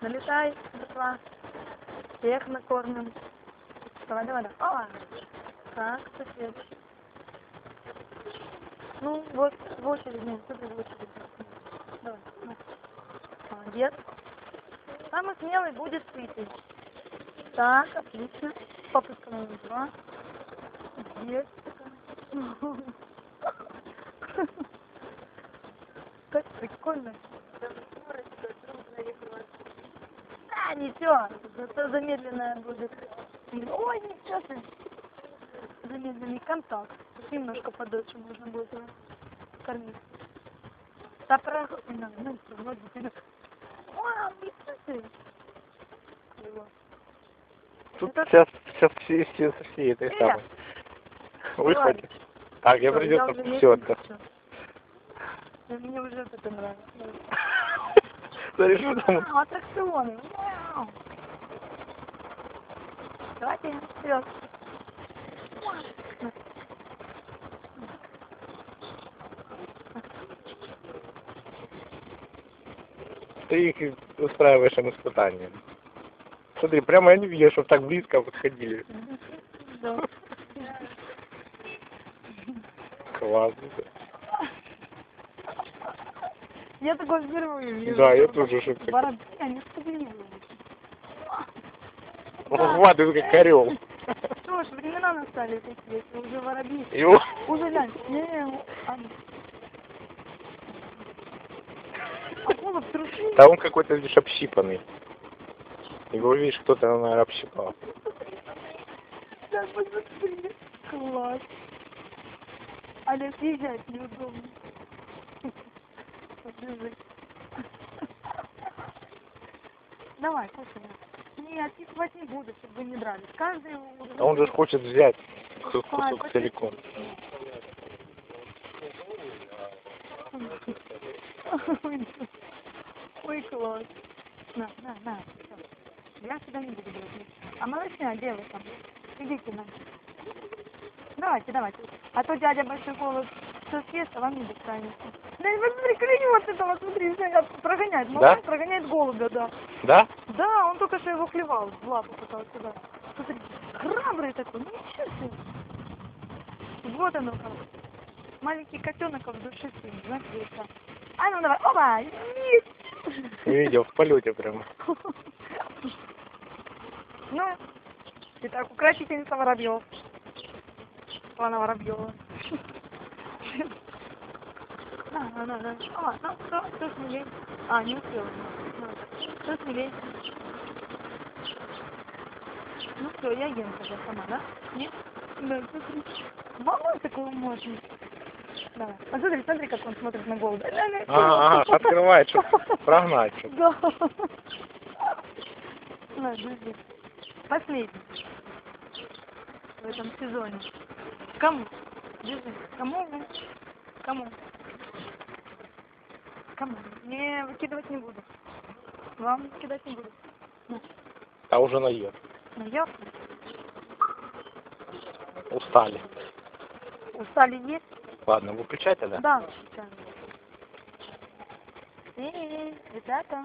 Налетай, братва. Всех накормим. Давай, давай, давай. О! Так, следующий? Ну, вот в очередь, нет, тут в очередь. Давай, на. Молодец. Самый смелый будет сытый. Так, отлично. Попытка номер два. Есть такая. Как прикольно. А, ничего, зато замедленная будет. Ой, ничего ты. Замедленный контакт. Немножко подольше можно будет его кормить. Его. Тут Это- сейчас, сейчас все, все, все этой Эля. самой. Выходит. Так, я придется все это. Да Мне уже это нравится. Смотри, что там? А, аттракционы. Давайте, вперед. Ты их устраиваешь им испытания. Смотри, прямо я не видел, чтобы так близко подходили. Да. Классно. Я такой впервые вижу. Да, я тоже что-то. Воробьи, они стабильные. Вот, ты как орел. Что ж, времена настали такие, уже воробьи. Его... Уже глянь. Не, не, а- Акула в трусы. Да он какой-то, видишь, общипанный. Его, видишь, кто-то, наверное, общипал. Да, посмотри. Класс. Олег, съезжать неудобно. Подержи. Давай, кушай. Нет, их хватить не буду, чтобы вы не дрались. Каждый... А он же хочет взять кусок целиком. Ой, класс. На, на, на. Я сюда не буду брать. А малышня, где вы там? Идите на. Давайте, давайте. А то дядя большой голод а вам не достанется. Да посмотри, клюет этого, смотри, прогоняет. Да? Малыш прогоняет голубя, да. Да? Да, он только что его клевал, в лапу пытался, да. Смотри, храбрый такой, ну ничего себе. Вот оно как. Маленький котенок в душе сын, это. А ну давай, опа. Видел в полете прямо. Ну, итак, укротительница воробьев. Лана Воробьева. На, на, на, на. А, ну, кто, кто смелей? А, не успела. Ну, Кто смелей? Ну все, я ем тогда сама, да? Нет? Да, смотри. Волной такой мощный. Давай. А смотри, смотри, как он смотрит на голубя. Ага, ага, открывает, чтобы прогнать. Да. На, держи. Последний. В этом сезоне. Кому? Держи. Кому? Кому? Кому? Не, выкидывать не буду. Вам кидать не буду. А уже наел. ну, ясно. Устали. Устали есть? Ладно, выключай тогда. Да, сейчас. Эй, ребята.